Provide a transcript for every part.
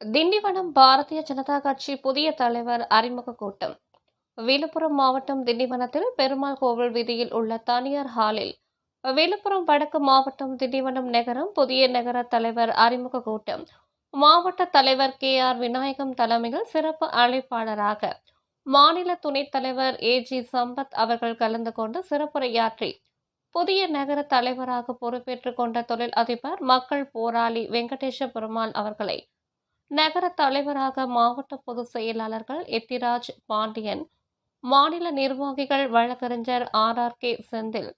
திண்டிவனம் பாரதிய ஜனதா கட்சி புதிய தலைவர் அறிமுக கூட்டம். விழுப்புரம் மாவட்டம் திண்டிவனத்தில் பெருமாள் கோவில் வீதியில் உள்ள தனியார் ஹாலில் விழுப்புரம் வடக்கு மாவட்டம் திண்டிவனம் நகரம் புதிய நகர தலைவர் அறிமுக கூட்டம். மாவட்ட தலைவர் கே ஆர் விநாயகம் தலைமையில் சிறப்பு அழைப்பாளராக மாநில துணைத் தலைவர் ஏ ஜி சம்பத் அவர்கள் கலந்து கொண்டு சிறப்புரையாற்றி புதிய நகர தலைவராக பொறுப்பேற்றுக் கொண்ட தொழில் அதிபர் மக்கள் போராளி வெங்கடேஷ பெருமாள் அவர்களை நகர தலைவராக மாவட்ட பொதுச் செயலாளர்கள் எத்திராஜ் பாண்டியன் மாநில நிர்வாகிகள் வழக்கறிஞர் R. R. K. Senthil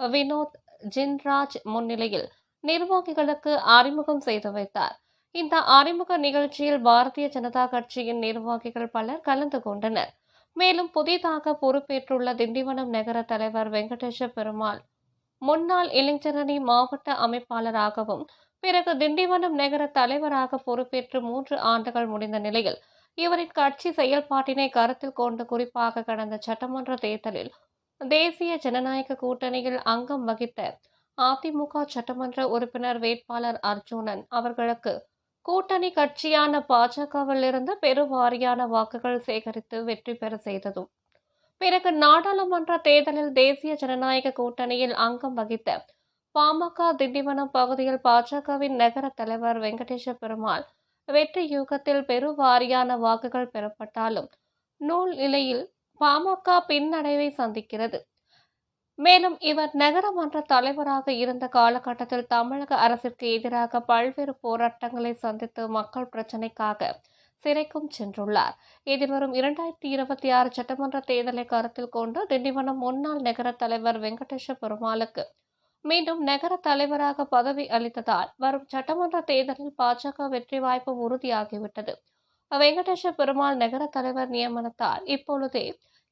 Vinoth Jinraj முன்னிலையில் நிர்வாகிகளுக்கு அறிமுகம் செய்து வைத்தார். இந்த அறிமுக நிகழ்ச்சியில் பாரதிய ஜனதா கட்சியின் நிர்வாகிகள் பலர் கலந்து கொண்டனர். மேலும் புதிதாக பொறுப்பேற்றுள்ள திண்டிவனம் நகர தலைவர் வெங்கடேஷ பெருமாள் முன்னாள் இளைஞரணி மாவட்ட அமைப்பாளராகவும் பிறகு திண்டிவனம் நகர தலைவராக பொறுப்பேற்று மூன்று ஆண்டுகள் முடிந்த நிலையில் இவரின் கட்சி செயல்பாட்டினை கருத்தில் கொண்டு குறிப்பாக கடந்த சட்டமன்ற தேர்தலில் தேசிய ஜனநாயக கூட்டணியில் அங்கம் வகித்த அதிமுக சட்டமன்ற உறுப்பினர் வேட்பாளர் அர்ஜுனன் அவர்களுக்கு கூட்டணி கட்சியான பாஜகவில் இருந்து பெருவாரியான வாக்குகள் சேகரித்து வெற்றி பெற செய்ததும் பிறகு நாடாளுமன்ற தேர்தலில் தேசிய ஜனநாயக கூட்டணியில் அங்கம் வகித்த பாமக திண்டிவனம் பகுதியில் பாஜகவின் நகர தலைவர் வெங்கடேஷ பெருமாள் வெற்றி யூகத்தில் பெருவாரியான வாக்குகள் பெறப்பட்டாலும் நூல் நிலையில் பாமக பின்னடைவை சந்திக்கிறது. மேலும் இவர் நகரமன்ற தலைவராக இருந்த காலகட்டத்தில் தமிழக அரசிற்கு எதிராக பல்வேறு போராட்டங்களை சந்தித்து மக்கள் பிரச்சினைக்காக சிறைக்கும் சென்றுள்ளார். எதிர்வரும் இரண்டாயிரத்தி இருபத்தி ஆறு சட்டமன்ற தேர்தலை கருத்தில் கொண்டு திண்டிவனம் முன்னாள் நகர தலைவர் வெங்கடேஷ பெருமாளுக்கு மீண்டும் நகர தலைவராக பதவி அளித்ததால் வரும் சட்டமன்ற தேர்தலில் பாஜக வெற்றி வாய்ப்பு உறுதியாகிவிட்டது. வெங்கடேஷ பெருமாள் நகர தலைவர் நியமனத்தால் இப்பொழுதே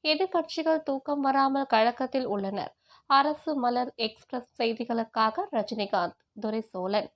எதிர்க்கட்சிகள் தூக்கம் வராமல் கழகத்தில் உள்ளனர். அரசு மலர் எக்ஸ்பிரஸ் செய்திகளுக்காக ரஜினிகாந்த் துரை சோழன்